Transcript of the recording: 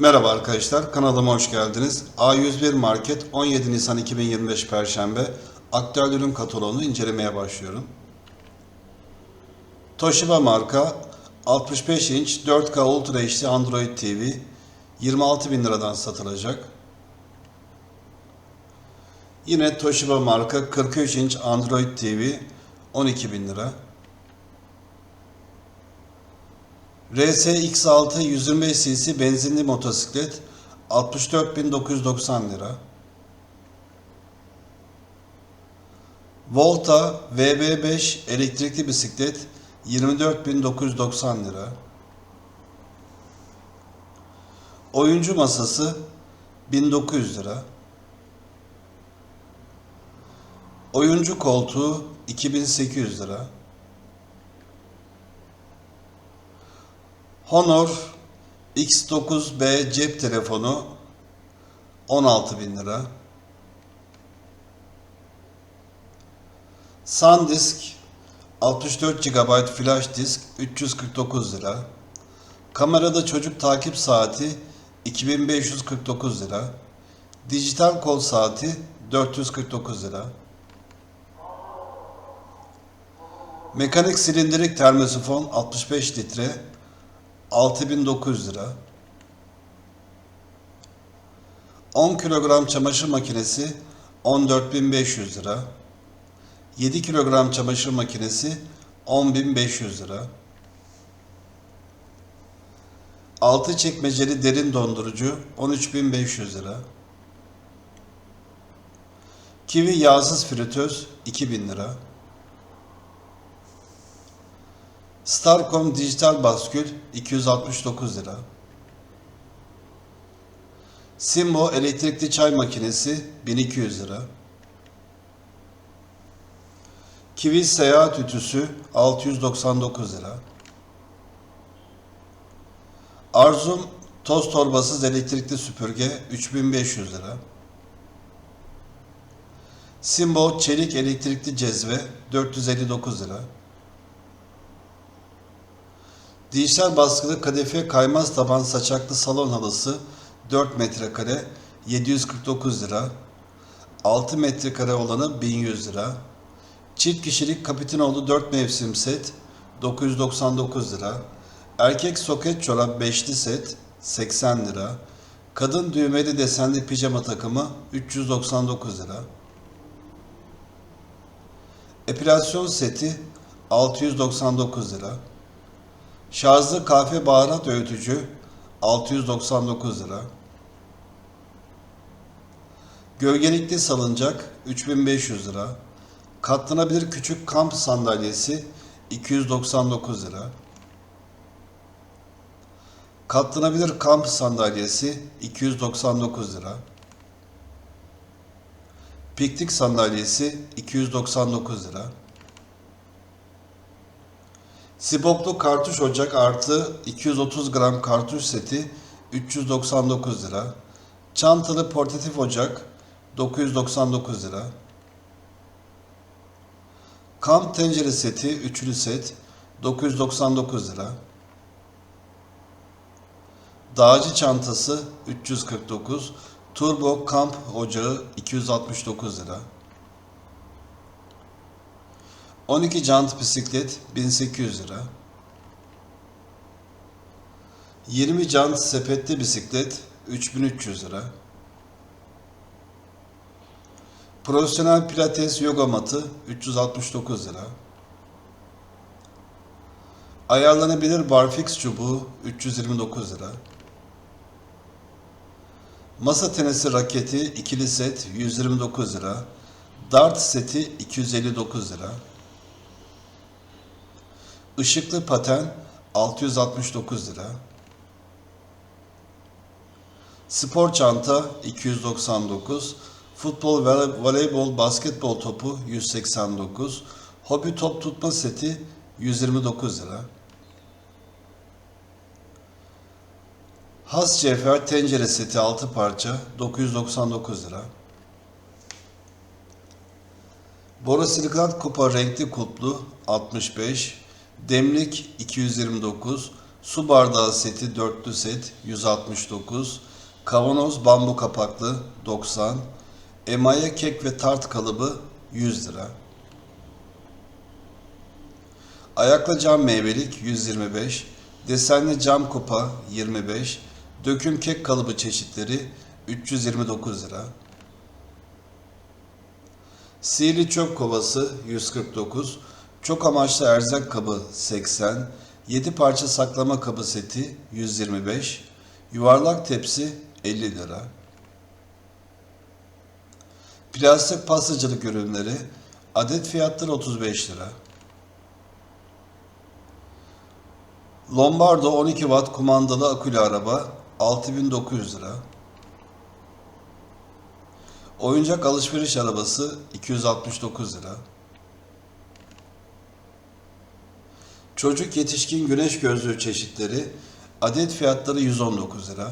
Merhaba arkadaşlar, kanalıma hoş geldiniz. A101 Market 17 Nisan 2025 Perşembe aktüel ürün kataloğunu incelemeye başlıyorum. Toshiba marka 65 inç 4K Ultra HD Android TV 26 bin liradan satılacak. Yine Toshiba marka 43 inç Android TV 12 bin lira. RSX6 125 cc benzinli motosiklet 64.990 lira. Volta VB5 elektrikli bisiklet 24.990 lira. Oyuncu masası 1900 lira. Oyuncu koltuğu 2800 lira. Honor X9B cep telefonu 16 bin lira. SanDisk 64 GB flash disk 349 lira. Kamerada çocuk takip saati 2549 lira. Dijital kol saati 449 lira. Mekanik silindirik termosifon 65 litre 6900 lira. 10 kilogram çamaşır makinesi 14500 lira. 7 kilogram çamaşır makinesi 10500 lira. 6 çekmeceli derin dondurucu 13500 lira. Kivi yağsız fritöz 2000 lira. Starcom dijital baskül 269 lira. Simbo elektrikli çay makinesi 1200 lira. Kiwi seyahat ütüsü 699 lira. Arzum toz torbasız elektrikli süpürge 3500 lira. Simbo çelik elektrikli cezve 459 lira. Dijital baskılı kadife kaymaz taban saçaklı salon halısı 4 metrekare 749 lira. 6 metrekare olanı 1100 lira. Çift kişilik Kapitinoğlu 4 mevsim set 999 lira. Erkek soket çorap 5'li set 80 lira. Kadın düğmeli desenli pijama takımı 399 lira. Epilasyon seti 699 lira. Şarjlı kahve baharat öğütücü 699 lira. Gölgelikli salıncak 3500 lira. Katlanabilir küçük kamp sandalyesi 299 lira. Katlanabilir kamp sandalyesi 299 lira. Piknik sandalyesi 299 lira. Siboplu kartuş ocak artı 230 gram kartuş seti 399 lira. Çantalı portatif ocak 999 lira. Kamp tencere seti üçlü set 999 lira. Dağcı çantası 349, turbo kamp ocağı 269 lira. 12 jant bisiklet 1800 lira. 20 jant sepetli bisiklet 3300 lira. Profesyonel pilates yoga matı 369 lira. Ayarlanabilir barfix çubuğu 329 lira. Masa tenisi raketi ikili set 129 lira. Dart seti 259 lira. Işıklı paten 669 lira. Spor çanta 299. Futbol, vole- voleybol, basketbol topu 189. Hobi top tutma seti 129 lira. Has cevher tencere seti 6 parça 999 lira. Borosilikat kupa renkli kulplu 65, demlik 229, Su bardağı seti dörtlü set 169. Kavanoz bambu kapaklı 90. Emaye kek ve tart kalıbı 100 lira. Ayaklı cam meyvelik 125. Desenli cam kupa 25. Döküm kek kalıbı çeşitleri 329 lira. Sihirli çöp kovası 149, çok amaçlı erzak kabı 80, 7 parça saklama kabı seti 125, yuvarlak tepsi 50 lira. Plastik pastacılık ürünleri adet fiyatları 35 lira. Lombardo 12 watt kumandalı akülü araba 6900 lira. Oyuncak alışveriş arabası 269 lira. Çocuk yetişkin güneş gözlüğü çeşitleri adet fiyatları 119 lira.